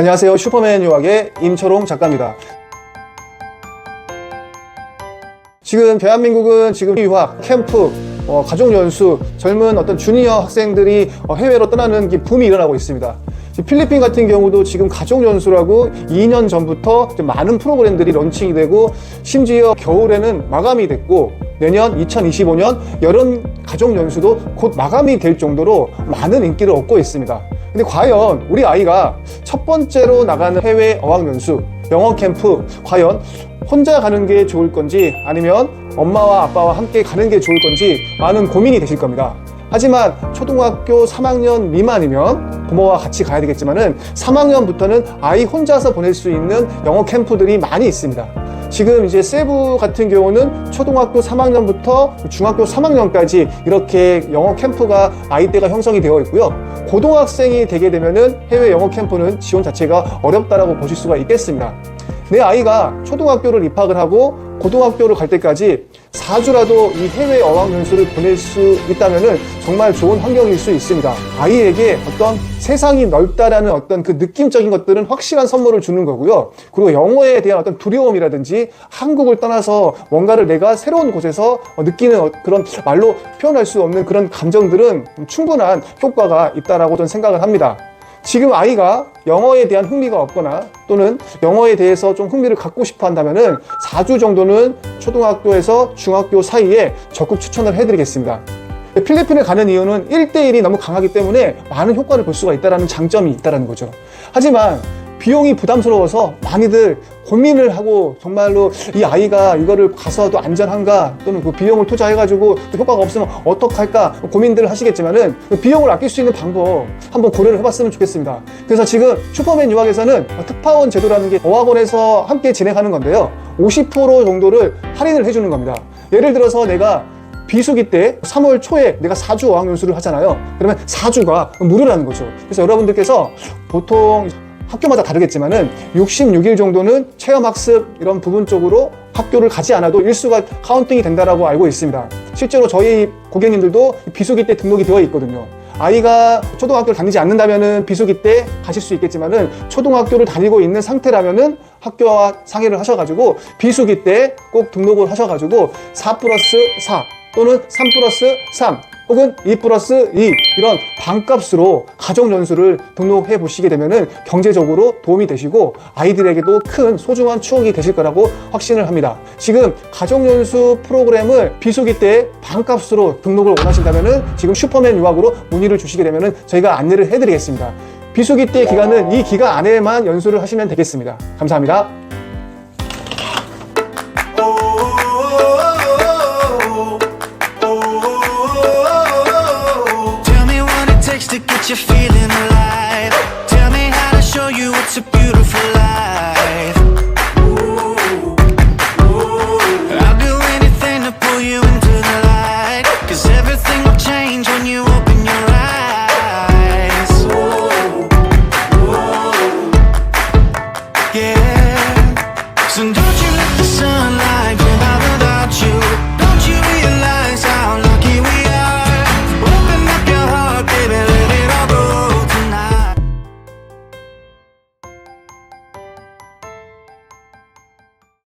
안녕하세요. 슈퍼맨 유학의 임철홍 작가입니다. 지금 대한민국은 지금 유학, 캠프, 어, 가족연수, 젊은 어떤 주니어 학생들이 어, 해외로 떠나는 게 붐이 일어나고 있습니다. 필리핀 같은 경우도 지금 가족연수라고 2년 전부터 많은 프로그램들이 런칭이 되고 심지어 겨울에는 마감이 됐고 내년 2025년 여름 가족연수도 곧 마감이 될 정도로 많은 인기를 얻고 있습니다. 근데 과연 우리 아이가 첫 번째로 나가는 해외 어학연수, 영어 캠프, 과연 혼자 가는 게 좋을 건지 아니면 엄마와 아빠와 함께 가는 게 좋을 건지 많은 고민이 되실 겁니다. 하지만 초등학교 3학년 미만이면 부모와 같이 가야 되겠지만은 3학년부터는 아이 혼자서 보낼 수 있는 영어 캠프들이 많이 있습니다. 지금 이제 세부 같은 경우는 초등학교 3학년부터 중학교 3학년까지 이렇게 영어 캠프가 아이대가 형성이 되어 있고요. 고등학생이 되게 되면은 해외 영어 캠프는 지원 자체가 어렵다라고 보실 수가 있겠습니다. 내 아이가 초등학교를 입학을 하고 고등학교를 갈 때까지 4주라도 이 해외 어학 연수를 보낼 수 있다면 정말 좋은 환경일 수 있습니다. 아이에게 어떤 세상이 넓다라는 어떤 그 느낌적인 것들은 확실한 선물을 주는 거고요. 그리고 영어에 대한 어떤 두려움이라든지 한국을 떠나서 뭔가를 내가 새로운 곳에서 느끼는 어- 그런 말로 표현할 수 없는 그런 감정들은 충분한 효과가 있다라고 저는 생각을 합니다. 지금 아이가 영어에 대한 흥미가 없거나 또는 영어에 대해서 좀 흥미를 갖고 싶어 한다면은 4주 정도는 초등학교에서 중학교 사이에 적극 추천을 해드리겠습니다. 필리핀에 가는 이유는 1대1이 너무 강하기 때문에 많은 효과를 볼 수가 있다는 장점이 있다는 거죠. 하지만 비용이 부담스러워서 많이들 고민을 하고 정말로 이 아이가 이거를 가서도 안전한가 또는 그 비용을 투자해가지고 또 효과가 없으면 어떡할까 고민들을 하시겠지만은 그 비용을 아낄 수 있는 방법 한번 고려를 해봤으면 좋겠습니다. 그래서 지금 슈퍼맨 유학에서는 특파원 제도라는 게 어학원에서 함께 진행하는 건데요. 50% 정도를 할인을 해주는 겁니다. 예를 들어서 내가 비수기 때 3월 초에 내가 4주 어학연수를 하잖아요. 그러면 4주가 무료라는 거죠. 그래서 여러분들께서 보통 학교마다 다르겠지만은 66일 정도는 체험학습 이런 부분 쪽으로 학교를 가지 않아도 일수가 카운팅이 된다라고 알고 있습니다. 실제로 저희 고객님들도 비수기 때 등록이 되어 있거든요. 아이가 초등학교를 다니지 않는다면은 비수기 때 가실 수 있겠지만은 초등학교를 다니고 있는 상태라면은 학교와 상의를 하셔가지고 비수기 때 꼭 등록을 하셔가지고 4 플러스 4 또는 3 플러스 3 혹은 2 플러스 2 이런 반값으로 가족연수를 등록해 보시게 되면은 경제적으로 도움이 되시고 아이들에게도 큰 소중한 추억이 되실 거라고 확신을 합니다. 지금 가족연수 프로그램을 비수기 때 반값으로 등록을 원하신다면은 지금 슈퍼맨 유학으로 문의를 주시게 되면은 저희가 안내를 해드리겠습니다. 비수기 때 기간은 이 기간 안에만 연수를 하시면 되겠습니다. 감사합니다. You it's a beautiful life.